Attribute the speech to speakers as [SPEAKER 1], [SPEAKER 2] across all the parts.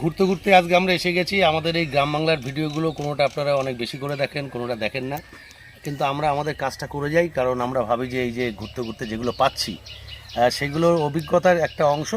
[SPEAKER 1] ঘুরতে ঘুরতে আজকে আমরা এসে গেছি। আমাদের এই গ্রাম বাংলার ভিডিওগুলো কোনোটা আপনারা অনেক বেশি করে দেখেন কোনোটা দেখেন না। কিন্তু আমরা আমাদের কাজটা করে যাই কারণ আমরা ভাবি যে এই যে ঘুরতে ঘুরতে যেগুলো পাচ্ছি সেগুলোর অভিজ্ঞতার একটা অংশ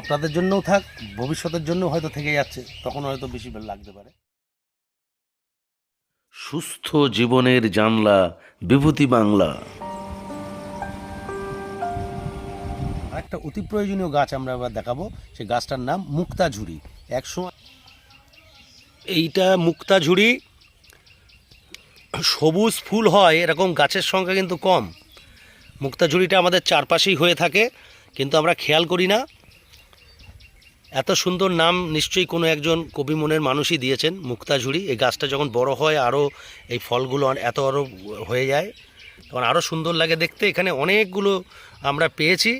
[SPEAKER 1] আপনাদের জন্যও থাক ভবিষ্যতের জন্য হয়তো থেকে যাচ্ছে তখন হয়তো বেশি ভালো লাগতে পারে। সুস্থ জীবনের জানলা বিভূতি বাংলা। একটা অতি প্রয়োজনীয় গাছ আমরা এবার দেখাবো সেই গাছটার নাম মুক্তা ঝুড়ি একসময় এইটা মুক্তা ঝুড়ি। সবুজ ফুল হয়, এরকম গাছের সংখ্যা কিন্তু কম। মুক্তা ঝুড়িটা আমাদের চারপাশেই হয়ে থাকে, কিন্তু আমরা খেয়াল করি না। এত সুন্দর নাম নিশ্চয়ই কোনো একজন কবি মনের মানুষই দিয়েছেন, মুক্তা ঝুড়ি। এই গাছটা যখন বড় হয় আরও এই ফলগুলো এত আরও হয়ে যায়। তখন আরও সুন্দর লাগে দেখতে। এখানে অনেকগুলো আমরা পেয়েছি।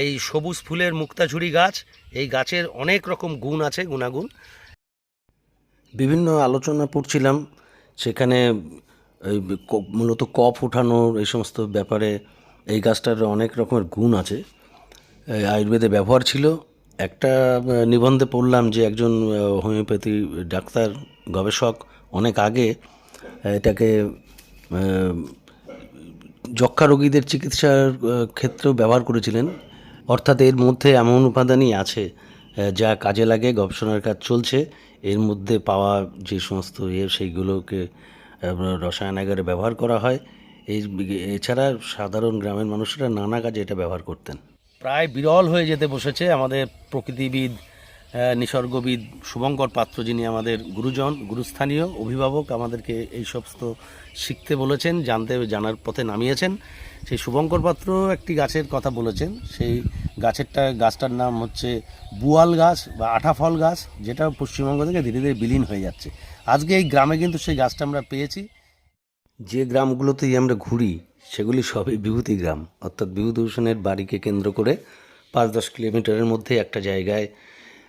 [SPEAKER 1] এই সবুজ ফুলের মুক্তাঝুরি গাছ এই গাছের অনেক রকম গুণ আছে, গুণাগুণ। বিভিন্ন আলোচনা পড়ছিলাম, সেখানে এই মূলত কফ ওঠানোর এই সমস্ত ব্যাপারে এই গাছটার অনেক রকমের গুণ আছে। আয়ুর্বেদে ব্যবহার ছিল। একটা নিবন্ধে পড়লাম যে একজন হোমিওপ্যাথি ডাক্তার, গবেষক, অনেক আগে এটাকে যক্ষা রোগীদের চিকিৎসার ক্ষেত্রেও ব্যবহার করেছিলেন। অর্থাৎ এর মধ্যে এমন উপাদানই আছে যা কাজে লাগে, গবেষণার কাজ চলছে। এর মধ্যে পাওয়া যে সমস্ত ইয়ে সেইগুলোকে রসায়নাগারে ব্যবহার করা হয়। এই, এছাড়া সাধারণ গ্রামের মানুষরা নানা কাজে এটা ব্যবহার করতেন। প্রায় বিরল হয়ে যেতে বসেছে আমাদের প্রকৃতিবিদ নিসর্গবিদ শুভঙ্কর পাত্র যিনি আমাদের গুরুজন, গুরুস্থানীয় অভিভাবক আমাদেরকে এই সমস্ত শিখতে বলেছেন, জানতে, জানার পথে নামিয়েছেন। সেই শুভঙ্কর পাত্র একটি গাছের কথা বলেছেন। সেই গাছেরটা, গাছটার নাম হচ্ছে বুয়াল গাছ বা আঠা ফল গাছ, যেটা পশ্চিমবঙ্গ থেকে ধীরে ধীরে বিলীন হয়ে যাচ্ছে। আজকে এই গ্রামে কিন্তু সেই গাছটা আমরা পেয়েছি। যে গ্রামগুলোতেই আমরা ঘুরি, সেগুলি সবই বিভূতি গ্রাম। অর্থাৎ বিভূতিভূষণের বাড়িকে কেন্দ্র করে পাঁচ দশ কিলোমিটারের মধ্যে একটা জায়গায়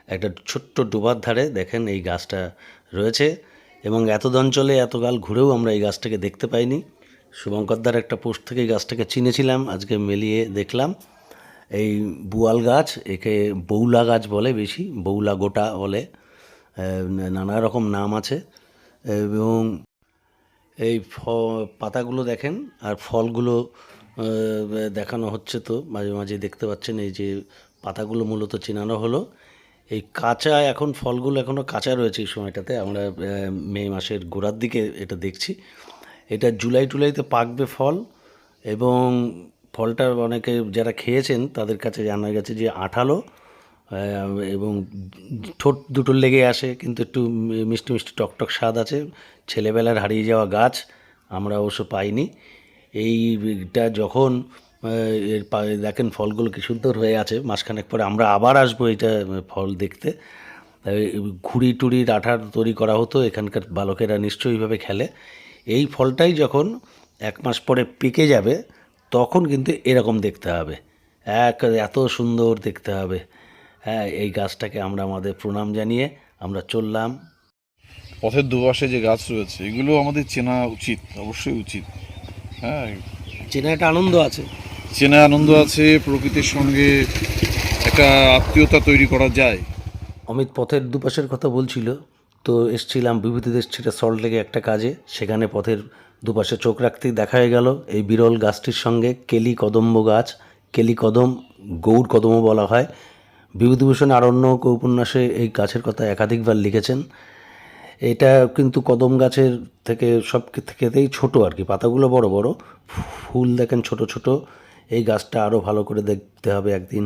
[SPEAKER 1] একটা ছোট্ট ডোবার ধারে দেখেন এই গাছটা রয়েছে এবং এত অঞ্চলে এতকাল ঘুরেও আমরা এই গাছটাকে দেখতে পাইনি। শুভঙ্করদার একটা পোস্ট থেকে গাছটাকে চিনেছিলাম, আজকে মেলিয়ে দেখলাম। এই বুয়াল গাছ, একে বৌলা গাছ বলে বেশি বৌলা গোটা বলে নানা রকম নাম আছে। এবং এই ফ, পাতাগুলো দেখেন, আর ফলগুলো দেখানো হচ্ছে তো, মাঝে মাঝে দেখতে পাচ্ছেন, এই যে পাতাগুলো মূলত চেনানো হলো। এই কাঁচা এখন ফলগুলো এখনও কাঁচা রয়েছে এই সময়টাতে, আমরা মে মাসের গোড়ার দিকে এটা দেখছি। এটা জুলাই টুলাইতে পাকবে ফল এবং ফলটা অনেকে যারা খেয়েছেন তাদের কাছে জানা গেছে যে আঠালো এবং ঠোঁট দুটো লেগে আসে কিন্তু একটু মিষ্টি মিষ্টি টকটক স্বাদ আছে। ছেলেবেলার হারিয়ে যাওয়া গাছ আমরা অবশ্য পাইনি। এইটা যখন এর দেখেন ফলগুলো কি সুন্দর হয়ে আছে, মাসখানেক পরে আমরা আবার আসব এটা ফল দেখতে। ঘুড়ি টুড়ির আঠার তৈরি করা হতো, এখানকার বালকেরা নিশ্চয়ইভাবে খেলে। এই ফলটাই যখন এক মাস পরে পেকে যাবে তখন কিন্তু এরকম দেখতে হবে। এক এত সুন্দর দেখতে হবে। হ্যাঁ এই গাছটাকে আমরা আমাদের প্রণাম জানিয়ে আমরা চললাম।
[SPEAKER 2] পথের দুপাশে যে গাছ রয়েছে এগুলো আমাদের চেনা উচিত অবশ্যই উচিত। হ্যাঁ।
[SPEAKER 1] চেনা একটা আনন্দ আছে।
[SPEAKER 2] চেনা আনন্দ আছে প্রকৃতির সঙ্গে একটা আত্মীয়তা তৈরি করা যায়।
[SPEAKER 1] অমিত পথের দুপাশের কথা বলছিল। তো এসছিলাম, বিভূতি দেশ ছেড়ে সল্ট লেগে একটা কাজে। সেখানে পথের দুপাশে চোখ রাখতেই দেখা হয়ে গেল। এই বিরল গাছটির সঙ্গে কেলি কদম্ব গাছ, কেলি কদম গৌর কদমও বলা হয়। বিভূতিভূষণ আরণ্যক উপন্যাসে এই গাছের কথা একাধিকবার লিখেছেন। এটা কিন্তু কদম গাছের থেকে সব থেকেতেই ছোট আর কি, পাতাগুলো বড় বড়। ফুল দেখেন ছোট ছোট। এই গাছটা আরও ভালো করে দেখতে হবে একদিন।